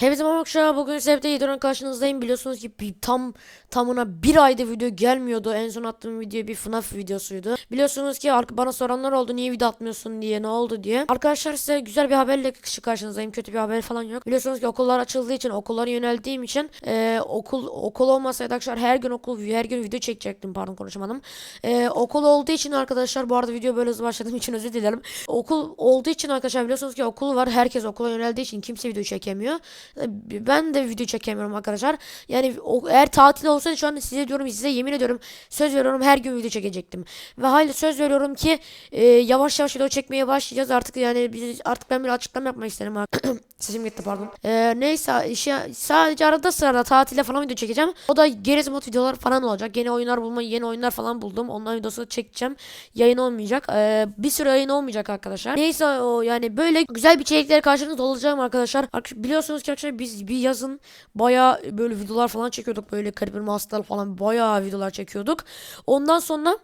Hepinize merhaba. Bugün Sebep'te Yedoran karşınızdayım. Biliyorsunuz ki bir tam tamına bir ayda video gelmiyordu. En son attığım video bir FNAF videosuydu. Biliyorsunuz ki bana soranlar oldu niye video atmıyorsun diye ne oldu diye. Arkadaşlar size güzel bir haberle karşınızdayım. Kötü bir haber falan yok. Biliyorsunuz ki okullar açıldığı için okullara yöneldiğim için e, okul okul olmasaydı arkadaşlar her gün okul her gün video çekecektim pardon konuşamadım. E, okul olduğu için arkadaşlar bu arada video böyle hızlı başladığım için özür dilerim. Okul olduğu için arkadaşlar biliyorsunuz ki okul var. Herkes okula yöneldiği için kimse video çekemiyor. E, Ben de video çekemiyorum arkadaşlar. Yani o, eğer tatil olsaydı şu an size diyorum size yemin ediyorum söz veriyorum her gün video çekecektim. Ve hala söz veriyorum ki e, yavaş yavaş video çekmeye başlayacağız artık yani biz artık ben bir açıklama yapmak isterim. Sesim gitti pardon. E, neyse işe sadece arada sırada tatile falan video çekeceğim. O da geriz mod videolar falan olacak. Yeni oyunlar bulma, yeni oyunlar falan buldum. Onların videosu çekeceğim. Yayın olmayacak. E, bir süre yayın olmayacak arkadaşlar. Neyse o yani böyle güzel bir içerikler karşınızda olacağım arkadaşlar. Arkadaş- Biliyorsunuz ki arkadaşlar biz bir yazın baya böyle videolar falan çekiyorduk. Böyle Creeper Master falan baya videolar çekiyorduk. Ondan sonra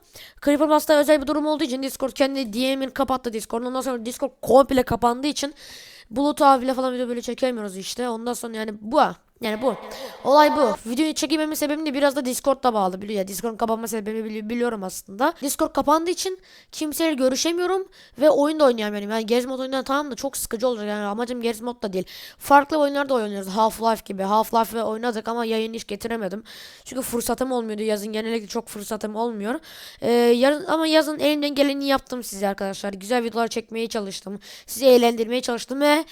Creeper Master özel bir durum olduğu için Discord kendi DM'ini kapattı Discord. Ondan sonra Discord komple kapandığı için Bulut abiyle falan video böyle çekemiyoruz işte. Ondan sonra yani bu. Yani bu. Olay bu. Videoyu çekememin sebebini de biraz da Discord'la bağlı. Biliyor ya Discord'un kapanma sebebini bili- biliyorum aslında. Discord kapandığı için kimseyle görüşemiyorum ve oyun da oynayamıyorum. Yani Gez mod oyunları tamam da çok sıkıcı olacak. Yani amacım Gez mod da değil. Farklı oyunlar da oynuyoruz. Half-Life gibi. Half-Life oynadık ama yayın hiç getiremedim. Çünkü fırsatım olmuyordu yazın. Genellikle çok fırsatım olmuyor. Ee, yarın, ama yazın elimden geleni yaptım size arkadaşlar. Güzel videolar çekmeye çalıştım. Sizi eğlendirmeye çalıştım ve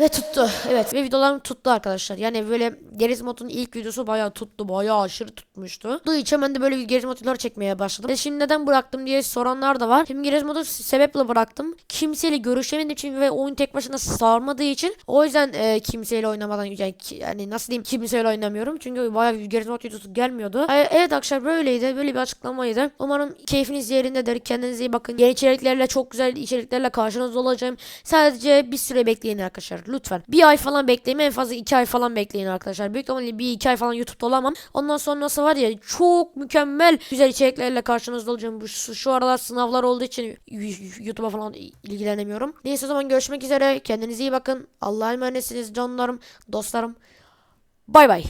ve tuttu. Evet ve videolarım tuttu arkadaşlar. Yani böyle Geriz Mod'un ilk videosu bayağı tuttu. Bayağı aşırı tutmuştu. Tuttuğu için ben de böyle Geriz Mod çekmeye başladım. Ve şimdi neden bıraktım diye soranlar da var. Şimdi Geriz Mod'u sebeple bıraktım. Kimseyle görüşemediğim için ve oyun tek başına sarmadığı için o yüzden e, kimseyle oynamadan yani, yani nasıl diyeyim kimseyle oynamıyorum. Çünkü bayağı Geriz Mod videosu gelmiyordu. E, evet arkadaşlar böyleydi. Böyle bir açıklamaydı. Umarım keyfiniz yerindedir. Kendinize iyi bakın. Yeni içeriklerle çok güzel içeriklerle karşınızda olacağım. Sadece bir süre bekleyin arkadaşlar. Lütfen. Bir ay falan bekleyin. En fazla iki ay falan bekleyin arkadaşlar. Büyük ihtimalle bir iki ay falan YouTube'da olamam. Ondan sonrası var ya çok mükemmel güzel içeriklerle karşınızda olacağım. Bu, şu, şu aralar sınavlar olduğu için YouTube'a falan ilgilenemiyorum. Neyse o zaman görüşmek üzere. Kendinize iyi bakın. Allah'a emanetsiniz canlarım, dostlarım. Bay bay.